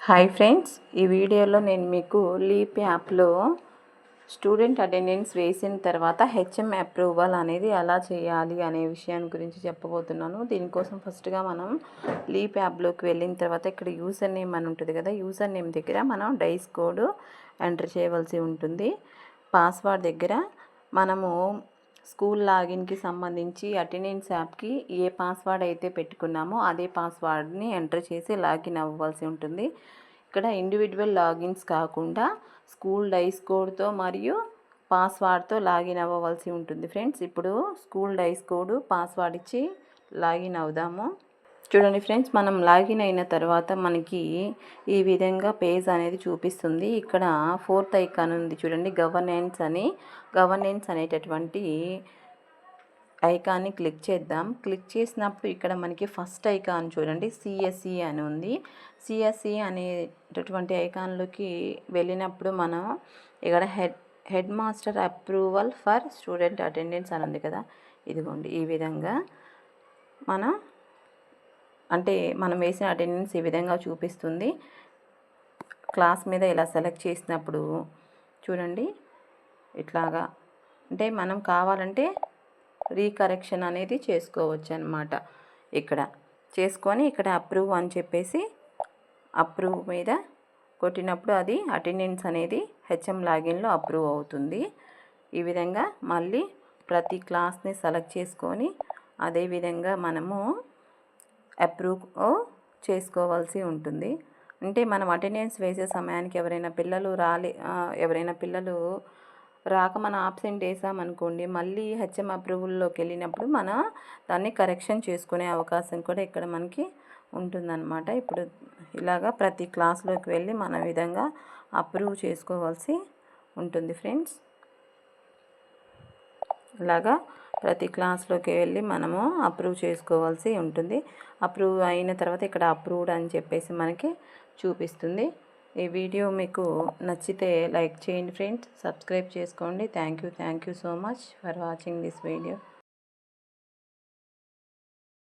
Hi friends ఈ వీడియోలో నేను మీకు లీప్ యాప్లో స్టూడెంట్ అటెండెన్స్ వేసిన తర్వాత హెచ్ఎం అప్రూవల్ అనేది ఎలా చేయాలి అనే విషయాన్ని గురించి చెప్పబోతున్నాను. దీనికోసం ఫస్ట్గా మనం లీప్ యాప్లోకి వెళ్ళిన తర్వాత ఇక్కడ యూజర్ నేమ్ అని ఉంటుంది కదా యూజర్ నేమ్ దగ్గర మనం డైస్ కోడ్ ఎంటర్ చేయవలసి ఉంటుంది. పాస్వర్డ్ దగ్గర మనము స్కూల్ లాగిన్కి సంబంధించి అటెండెన్స్ యాప్కి ఏ పాస్వర్డ్ అయితే పెట్టుకున్నామో అదే పాస్వర్డ్ని ఎంటర్ చేసి లాగిన్ అవ్వాల్సి ఉంటుంది. ఇక్కడ ఇండివిజువల్ లాగిన్స్ కాకుండా స్కూల్ డైస్ కోడ్తో మరియు పాస్వర్డ్తో లాగిన్ అవ్వవలసి ఉంటుంది. ఫ్రెండ్స్ ఇప్పుడు స్కూల్ డైస్ కోడ్ పాస్వర్డ్ ఇచ్చి లాగిన్ అవుదాము. చూడండి ఫ్రెండ్స్ మనం లాగిన్ అయిన తర్వాత మనకి ఈ విధంగా పేజ్ అనేది చూపిస్తుంది. ఇక్కడ ఫోర్త్ ఐకాన్ ఉంది చూడండి గవర్నెన్స్ అని. గవర్నెన్స్ అనేటటువంటి ఐకాన్ని క్లిక్ చేద్దాం. క్లిక్ చేసినప్పుడు ఇక్కడ మనకి ఫస్ట్ ఐకాన్ చూడండి సిఎస్సి అని ఉంది. సిఎస్సి అనేటటువంటి ఐకాన్లోకి వెళ్ళినప్పుడు మనం ఇక్కడ head head master approval for student attendance అని ఉంది కదా. ఇదిగోండి ఈ విధంగా మనం అంటే మనం వేసిన అటెండెన్స్ ఈ విధంగా చూపిస్తుంది? క్లాస్ మీద ఇలా సెలెక్ట్ చేసినప్పుడు చూడండి. ఇట్లాగా. అంటే మనం కావాలంటే రీకరెక్షన్ అనేది చేసుకోవచ్చు అనమాట ఇక్కడ చేసుకొని ఇక్కడ అప్రూవ్ అని చెప్పేసి అప్రూవ్ మీద కొట్టినప్పుడు అది అటెండెన్స్ అనేది హెచ్ఎం లాగిన్లో అప్రూవ్ అవుతుంది. ఈ విధంగా మళ్ళీ ప్రతి క్లాస్ని సెలెక్ట్ చేసుకొని అదేవిధంగా మనము అప్రూవ్ చేసుకోవాల్సి ఉంటుంది. అంటే మనం అటెండెన్స్ వేసే సమయానికి ఎవరైనా పిల్లలు రాలే ఎవరైనా పిల్లలు రాక మనం ఆబ్సెంట్ వేసామనుకోండి మళ్ళీ హెచ్ఎం అప్రూవల్లోకి వెళ్ళినప్పుడు మన దాన్ని కరెక్షన్ చేసుకునే అవకాశం కూడా ఇక్కడ మనకి ఉంటుందన్నమాట. ఇప్పుడు ఇలాగా ప్రతి క్లాస్లోకి వెళ్ళి మన విధంగా అప్రూవ్ చేసుకోవాల్సి ఉంటుంది ఫ్రెండ్స్. ఇలాగా ప్రతి క్లాస్లోకి వెళ్ళి మనము అప్రూవ్ చేసుకోవాల్సి ఉంటుంది. అప్రూవ్ అయిన తర్వాత ఇక్కడ అప్రూవ్డ్ అని చెప్పేసి మనకి చూపిస్తుంది. ఈ వీడియో మీకు నచ్చితే లైక్ చేయండి ఫ్రెండ్స్. సబ్స్క్రైబ్ చేసుకోండి. Thank you. Thank you so much for watching this video.